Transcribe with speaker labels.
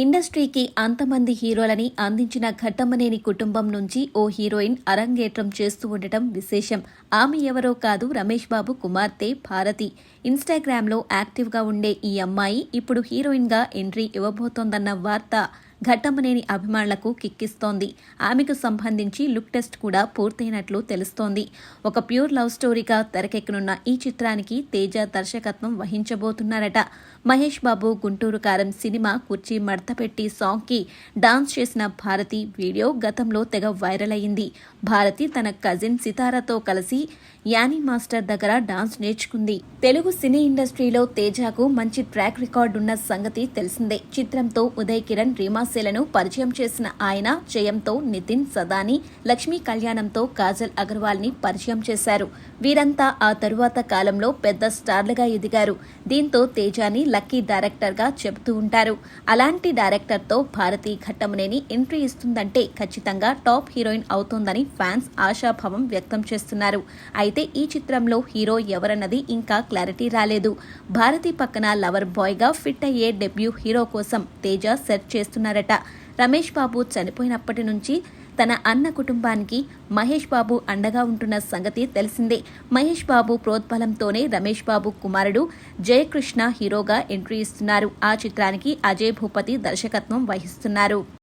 Speaker 1: ఇండస్ట్రీకి అంతమంది హీరోలని అందించిన ఘట్టమనేని కుటుంబం నుంచి ఓ హీరోయిన్ అరంగేట్రం చేస్తూ ఉండటం విశేషం. ఆమె ఎవరో కాదు రమేష్ బాబు కుమార్తె భారతి. ఇన్స్టాగ్రామ్లో యాక్టివ్గా ఉండే ఈ అమ్మాయి ఇప్పుడు హీరోయిన్గా ఎంట్రీ ఇవ్వబోతోందన్న వార్త ఘట్టమనేని అభిమానులకు కిక్కిస్తోంది. ఆమెకు సంబంధించి లుక్ టెస్ట్ కూడా పూర్తయినట్లు తెలుస్తోంది. ఒక ప్యూర్ లవ్ స్టోరీగా తెరకెక్కనున్న ఈ చిత్రానికి తేజ దర్శకత్వం వహించబోతున్నారట. మహేష్ బాబు గుంటూరు కారం సినిమా కుర్చీ మడతపెట్టి సాంగ్కి డాన్స్ చేసిన భారతి వీడియో గతంలో తెగ వైరల్ అయింది. భారతి తన కజిన్ సితారాతో కలిసి యానీ మాస్టర్ దగ్గర డాన్స్ నేర్చుకుంది. తెలుగు సినీ ఇండస్ట్రీలో తేజకు మంచి ట్రాక్ రికార్డు ఉన్న సంగతి తెలిసిందే. చిత్రంతో ఉదయ్ కిరణ్ రీమా సమస్యలను పరిచయం చేసిన ఆయన జయంతో నితిన్ సదాని లక్ష్మీ కళ్యాణంతో కాజల్ అగర్వాల్ని పరిచయం చేశారు. వీరంతా ఆ తరువాత కాలంలో పెద్ద స్టార్లుగా ఎదిగారు. దీంతో తేజాని లక్కీ డైరెక్టర్గా చెబుతూ ఉంటారు. అలాంటి డైరెక్టర్తో భారతి ఘట్టమనేని ఎంట్రీ ఇస్తుందంటే ఖచ్చితంగా టాప్ హీరోయిన్ అవుతుందని ఫ్యాన్స్ ఆశాభావం వ్యక్తం చేస్తున్నారు. అయితే ఈ చిత్రంలో హీరో ఎవరన్నది ఇంకా క్లారిటీ రాలేదు. భారతి పక్కన లవర్ బాయ్గా ఫిట్ అయ్యే డెబ్యూ హీరో కోసం తేజ సెర్చ్ చేస్తున్నారు చేశారట. రమేష్ బాబు చనిపోయినప్పటి నుంచి తన అన్న కుటుంబానికి మహేష్ బాబు అండగా ఉంటున్న సంగతి తెలిసిందే. మహేష్ బాబు ప్రోద్బలంతోనే రమేష్ బాబు కుమారుడు జయకృష్ణ హీరోగా ఎంట్రీ ఇస్తున్నారు. ఆ చిత్రానికి అజయ్ భూపతి దర్శకత్వం వహిస్తున్నారు.